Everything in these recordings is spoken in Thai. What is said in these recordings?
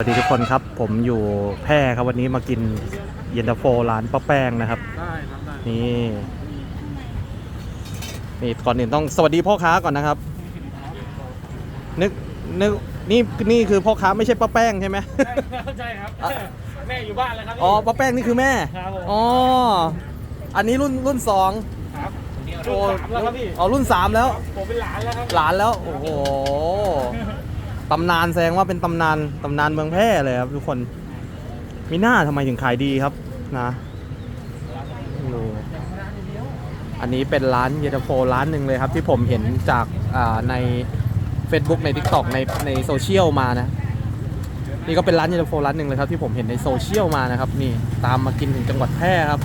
สวัสดีทุกคนครับ ผมอยู่แพร่ครับวันนี้มากินเย็นตาโฟร้านป้าแป้งนะครับ ได้ครับได้นี่นี่ก่อนอื่นต้องสวัสดีพ่อค้าก่อนนะครับ นึกนึกนี่นี่คือพ่อค้าไม่ใช่ป้าแป้งใช่ไหม ใช่ครับอะแม่อยู่บ้านแล้วครับอ๋อป้าแป้งนี่คือแม่ครับผมอ๋ออันนี้รุ่นรุ่นสองครับโอ้รุ่นสามแล้วครับพี่อ๋อรุ่นสามแล้วผมเป็นหลานแล้วครับหลานแล้วโอ้โห ตำนานแสดงว่าเป็นตำนานตำนานเมืองแพร่เลยครับทุกคนมีหน้าทำไมถึงขายดีครับนะดูอันนี้เป็นร้านเยตาโฟร้านหนึ่งเลยครับ ที่ผมเห็นจากาใน Facebook ใน TikTok ในในโซเชียลมานะ นี่ก็เป็นร้านเยตาโฟร้านหนึ่งเลยครับที่ผมเห็นในโซเชียลมานะครับ นี่ตามมากินถึงจังหวัดแพร่ครับ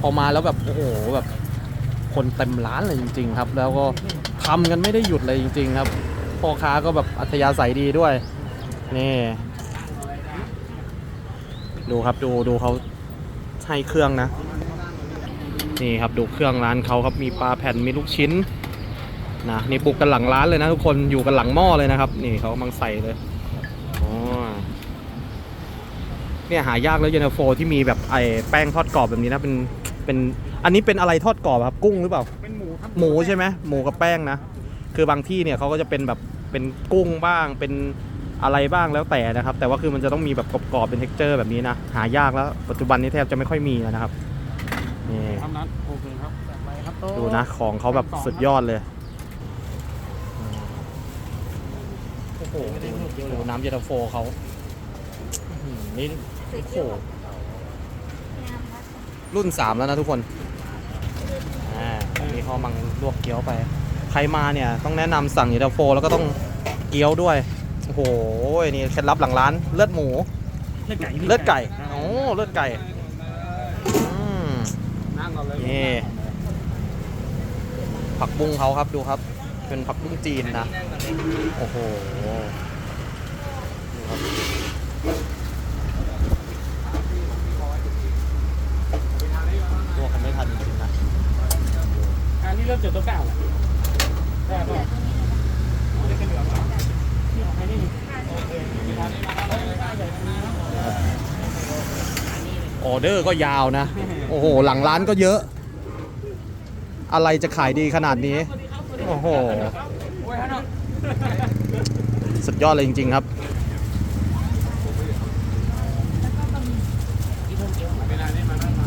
พอมาแล้วแบบโอ้โหแบบคนเต็มร้านเลยจริง ๆ ครับ แล้วก็ทำกันไม่ได้หยุดเลยจริง ๆ ครับ พ่อค้าก็แบบอัธยาศัยดีด้วย นี่ ดูครับดูดูเขาให้เครื่องนะ นี่ครับดูเครื่องร้านเขาครับมีปลาแผ่นมีลูกชิ้นนะนี่ปลูกกันหลังร้านเลยนะทุกคนอยู่กันหลังหม้อเลยนะครับ นี่เขากำลังใส่เลยอ๋อเนี่ยหายากแล้วเยนตาโฟที่มีแบบไอ้แป้งทอดกรอบแบบนี้นะเป็นเป็นอันนี้เป็นอะไรทอดกรอบครับกุ้งหรือเปล่าเป็นหมูครับหมูใช่ไหมหมูกับแป้งนะ คือบางที่เนี่ยเขาก็จะเป็นแบบเป็นกุ้งบ้างเป็นอะไรบ้างแล้วแต่นะครับ แต่ว่าคือมันจะต้องมีแบบกรอบๆเป็นเท็กเจอร์แบบนี้นะหายากแล้วปัจจุบันนี้แทบจะไม่ค่อยมีแล้วนะครับนี่ทำนั้นโอเคครับจัดไปครับดูนะของเขาแบบสุดยอดเลยโอ้โหดูดูน้ำเย็นตาโฟเขาอื้อหือนี่โอ้โหรุ่นสามแล้วนะทุกคนอ่ามีข้าวมังลวกเกี๊ยวไป ใครมาเนี่ยต้องแนะนำสั่งเย็นตาโฟ แล้วก็ต้องเกี๊ยวด้วยโอ้โหนี่เคล็ดลับหลังร้านเลือดหมู เลือดไก่เลือดไก่โอ้เลือดไก่อืมนั่งก่อนเลยนี่ผักบุ้งเขาครับดูครับ เป็นผักบุ้งจีนนะโอ้โหดูครับลวกกันไม่ทันจริงๆนะอันนี้เริ่มจุดตัวเก้าแล้วได้ป่ะเออเดอร์ก็ยาวนะ โอ้โห หลังร้านก็เยอะ อะไรจะขายดีขนาดนี้ โอ้โห สุดยอดเลยจริง ๆ ครับ เวลานี้มานั่งมา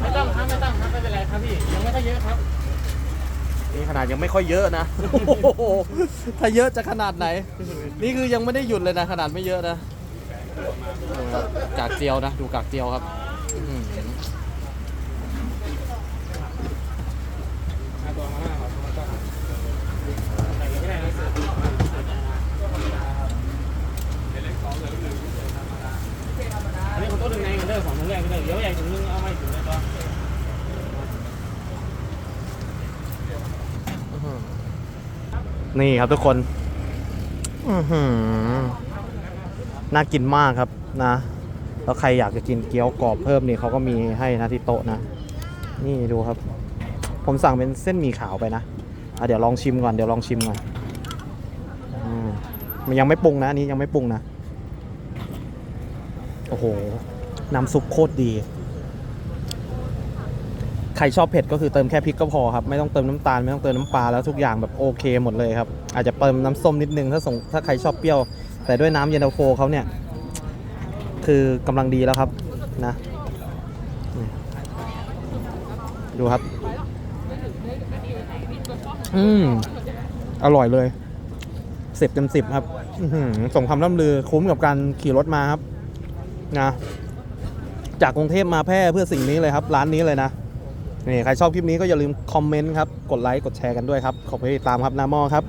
ไม่ต้องครับไม่ต้องครับไม่เป็นไรครับพี่ยังไม่ค่อยเยอะครับ นี่ขนาดยังไม่ค่อยเยอะนะโอ้โหถ้าเยอะจะขนาดไหน นี่คือยังไม่ได้หยุดเลยนะ ขนาดไม่เยอะนะดูครับกากเจียวนะ ดูกากเจียวครับอื้อหือเอาตัวมาหน้าก่อนแล้วก็ใส่เลยก็ได้นะอันนี้ผมต้นหนึ่งในกันเด้อสองถุงแรกก็ได้เดี๋ยวใหญ่ถุงนึงเอาไม่ถุงเลยก็อื้อหือ นี่ครับทุกคนอือหือน่ากินมากครับนะ แล้วใครอยากจะกินเกี๊ยวกรอบเพิ่มนี่เขาก็มีให้นะที่โต๊ะนะ นี่ดูครับ ผมสั่งเป็นเส้นหมี่ขาวไปนะอะเดี๋ยวลองชิมก่อนเดี๋ยวลองชิมก่อนอืมมันยังไม่ปรุงนะอันนี้ยังไม่ปรุงนะ โอ้โห น้ำซุปโคตรดี ใครชอบเผ็ดก็คือเติมแค่พริกก็พอครับ ไม่ต้องเติมน้ำตาลไม่ต้องเติมน้ำปลาแล้วทุกอย่างแบบโอเคหมดเลยครับ อาจจะเติมน้ำส้มนิดนึงถ้าสงถ้าใครชอบเปรี้ยว แต่ด้วยน้ำเย็นตาโฟเขาเนี่ย คือกำลังดีแล้วครับนะ ดูครับ อืมอร่อยเลยสิบเต็มสิบครับอื้อหือสมคำล่ำลือคุ้มกับการขี่รถมาครับ นะ จากกรุงเทพมาแพร่เพื่อสิ่งนี้เลยครับ ร้านนี้เลยนะ นี่ใครชอบคลิปนี้ก็อย่าลืมคอมเมนต์ครับ กดไลค์ กดแชร์กันด้วยครับ ขอบคุณที่ติดตามครับนาหมอครับ